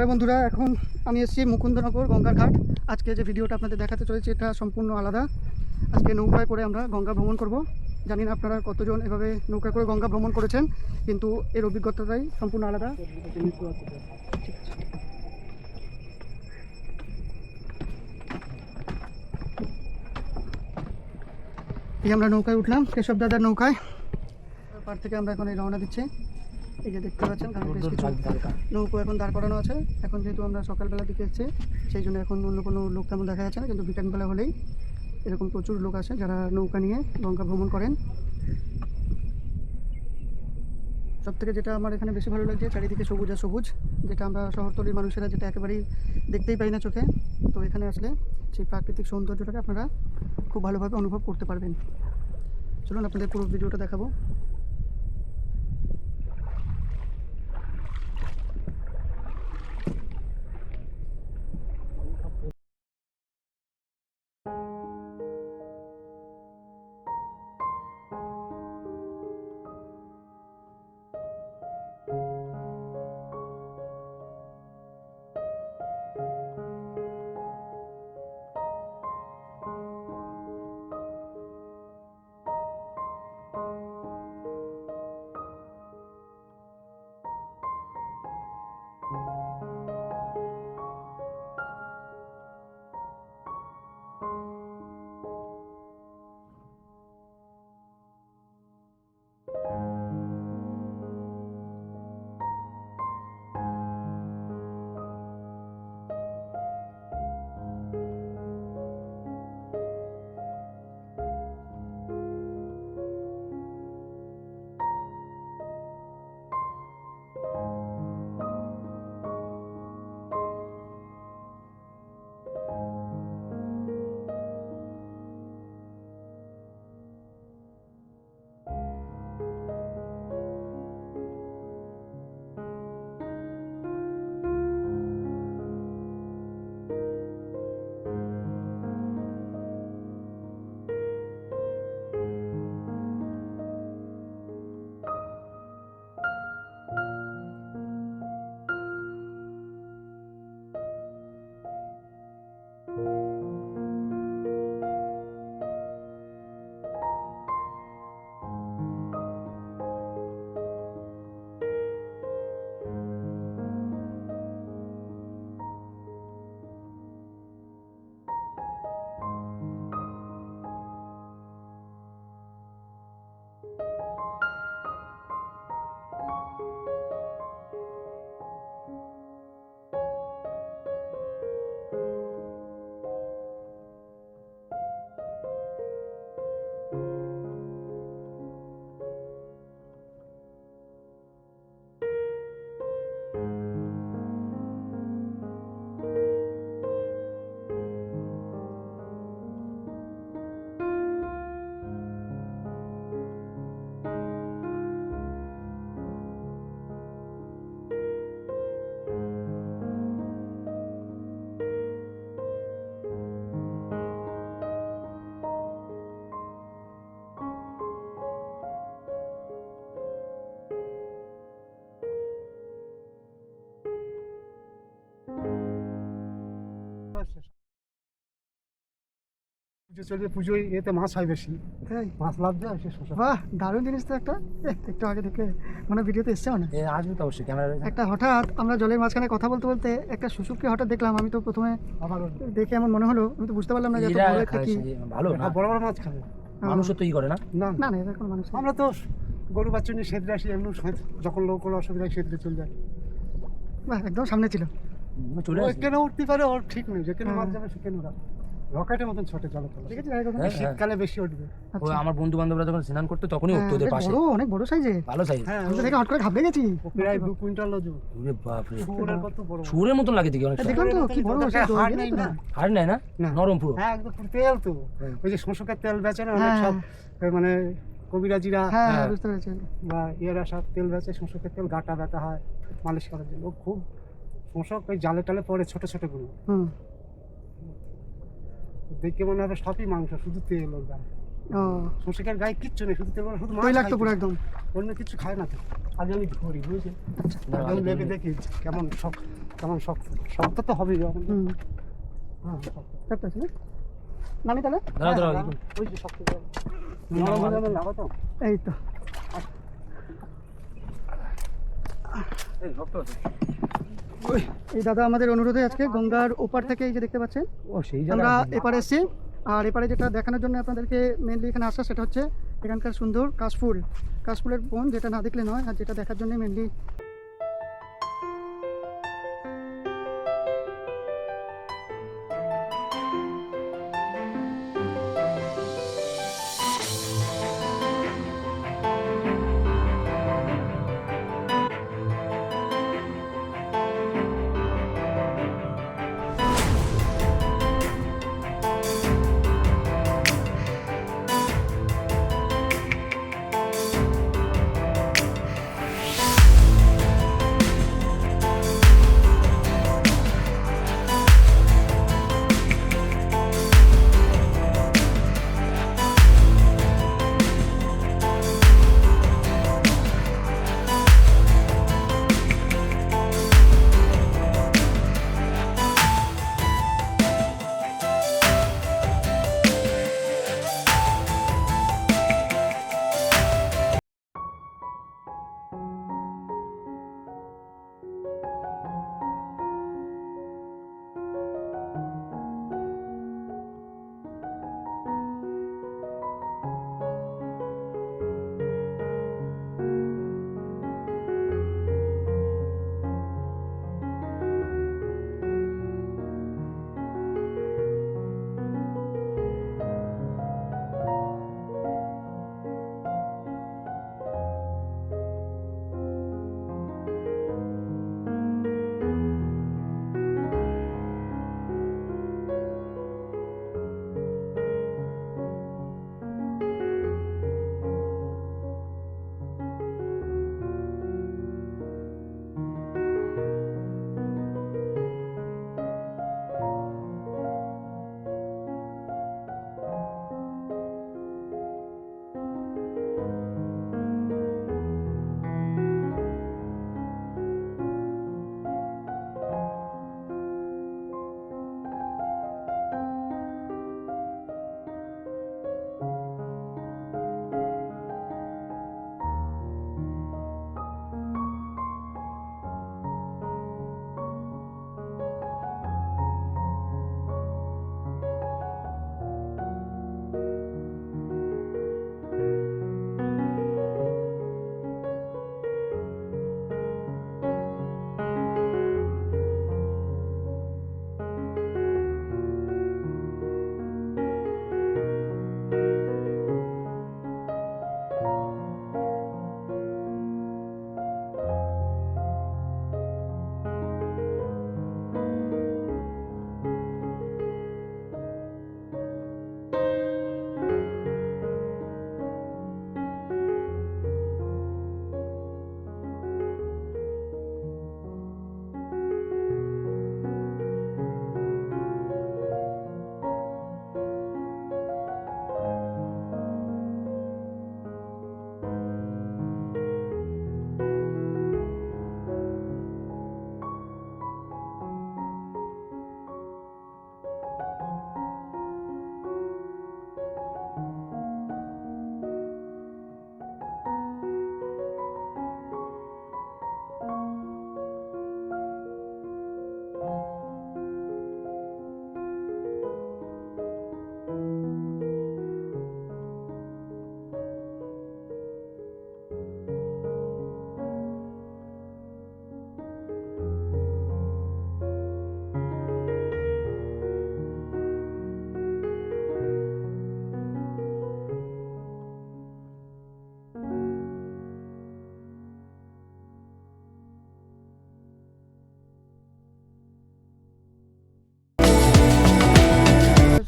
হ্যাঁ বন্ধুরা, এখন আমি এসেছি মুকুন্দনগর গঙ্গার ঘাট। আজকে যে ভিডিওটা আপনাদের দেখাতে চলেছে, এটা সম্পূর্ণ আলাদা। আজকে নৌকায় করে আমরা গঙ্গা ভ্রমণ করব। জানি না আপনারা কতজন এভাবে নৌকা করে গঙ্গা ভ্রমণ করেছেন, কিন্তু এর অভিজ্ঞতাটাই সম্পূর্ণ আলাদা। আমরা নৌকায় উঠলাম। কেশব দাদার নৌকায়। পার থেকে আমরা এখন এই রওনা দিচ্ছি। এই যে দেখতে পাচ্ছেন কারণ বেশ কিছু নৌকো এখন দাঁড় করানো আছে। এখন যেহেতু আমরা সকালবেলা দিকে এসেছি সেই জন্য এখন অন্য কোনো লোক তেমন দেখা যাচ্ছে না কিন্তু বিকেলবেলা হলেই এরকম প্রচুর লোক আছে যারা নৌকা নিয়ে গঙ্গা ভ্রমণ করেন। সব থেকে যেটা আমার এখানে বেশি ভালো লাগছে চারিদিকে সবুজ আর সবুজ যেটা আমরা শহরতলির মানুষেরা যেটা একেবারেই দেখতেই পাই না চোখে। তো এখানে আসলে সেই প্রাকৃতিক সৌন্দর্যটাকে আপনারা খুব ভালোভাবে অনুভব করতে পারবেন। চলুন আপনাদের পুরো ভিডিওটা দেখাবো। পুজো চলবে পুজোয় এতে মাছ হয় বেশি। তাই? মাছ লাভ দেয় সে শোষা বাহ দারুণ জিনিস তো একটা। একটু আগে দেখে মানে ভিডিওতে এসছে না আসবে তো অবশ্যই ক্যামেরা একটা হঠাৎ আমরা জলের মাঝখানে কথা বলতে বলতে একটা শুশুককে হঠাৎ দেখলাম আমি তো প্রথমে দেখে এমন মনে হলো আমি তো বুঝতে পারলাম না যে এত বড় একটা কি। ভালো না? বড় বড় মাছ খাবে। মানুষও তো ই করে না? না না না। এটা কোনো মানুষ আমরা তো গরু বাচ্চা নিয়ে সেদরে আসি এমনি সে- যখন লোক কোনো অসুবিধা হয় সেদরে চলে যায়। বাহ একদম সামনে ছিল। চলে কেন উঠতে পারে ওর ঠিক নেই যেখানে হ্যাঁ। মাছ যাবে সেখানে ওরা রকেটের মতন ছোটে জলে তোলা। ঠিক আছে? হ্যাঁ, শীতকালে বেশি উঠবে। ও আচ্ছা। আমার বন্ধু বান্ধবরা যখন স্নান করতো তখনই হ্যাঁ, উঠতো ওদের পাশে। বড় অনেক বড় সাইজে। ভালো সাইজ। হ্যাঁ আমি দেখে হট করে ঘাবড়ে গেছি। প্রায় দু কুইন্টাল ওজন ওরে বাপ রে শুয়োরের কত বড়? মতন লাগে দেখি দেখলাম তো কি বড় হাড় নেই না? হাড় নেয় না? না। নরম পুরো? হ্যাঁ একদম পুরো তেল তো। ওই যে শোষকের তেল বেচে না অনেক হ্যাঁ। সব মানে কবিরাজিরা হ্যাঁ হ্যাঁ। বুঝতে পেরেছি। বা ইয়েরা সব তেল বেচে শোষকের তেল গাটা ব্যথা হয় মালিশ করার জন্য। খুব শোষক ওই জালে টালে পড়ে ছোট ছোটগুলো। হুম। দেখে মনে হবে সবই মাংস শুধু তেল ওর গায়ে। ও। শোষকের গায়ে কিচ্ছু নেই শুধু তেল শুধু তৈলাক্ত খায় পুরো একদম। অন্য কিছু খায় না তো। আজ আমি ধরি বুঝেছি না, আমি আগে লেগে দেখি কেমন শখ কেমন শক্ত শক্ত তো হবেই হুম। হ্যাঁ শক্ত। আছে না? নামি তাহলে। ওই যে শক্ত লাগাতো। এই তো। এই শক্ত আছে এই দাদা আমাদের অনুরোধে আজকে গঙ্গার ওপার থেকে এই যে দেখতে পাচ্ছেন ও সেই আমরা এপারে এসেছি। আর এপারে যেটা দেখানোর জন্য আপনাদেরকে মেনলি এখানে আসা সেটা হচ্ছে এখানকার সুন্দর কাশফুল। কাশফুলের বন যেটা না দেখলে নয় আর যেটা দেখার জন্য মেনলি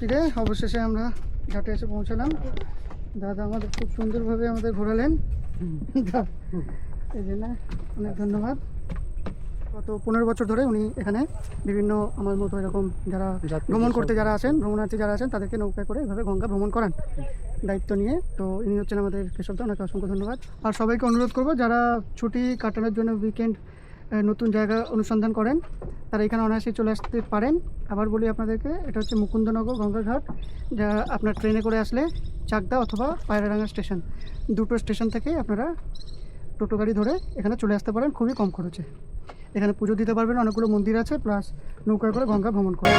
ফিরে অবশেষে আমরা ঘাটে এসে পৌঁছালাম। দাদা আমাদের খুব সুন্দরভাবে আমাদের ঘোরালেন। এই জন্য অনেক ধন্যবাদ। গত পনেরো বছর ধরে উনি এখানে। বিভিন্ন আমার মতো এরকম যারা ভ্রমণ করতে যারা আছেন ভ্রমণার্থী যারা আছেন তাদেরকে নৌকায় করে এভাবে গঙ্গা ভ্রমণ করান। দায়িত্ব নিয়ে। তো ইনি হচ্ছেন আমাদের কেশবদা ওনাকে অসংখ্য ধন্যবাদ। আর সবাইকে অনুরোধ করব যারা ছুটি কাটানোর জন্য উইকেন্ড নতুন জায়গা অনুসন্ধান করেন। তারা এখানে অনায়াসে চলে আসতে পারেন। আবার বলি আপনাদেরকে, এটা হচ্ছে মুকুন্দনগর গঙ্গাঘাট, যা আপনার ট্রেনে করে আসলে চাকদা অথবা পায়রাডাঙ্গা স্টেশন। দুটো স্টেশন থেকেই আপনারা টোটো গাড়ি ধরে এখানে চলে আসতে পারেন খুবই কম খরচে। এখানে পুজো দিতে পারবেন, অনেকগুলো মন্দির আছে, প্লাস নৌকায় করে গঙ্গা ভ্রমণ করে।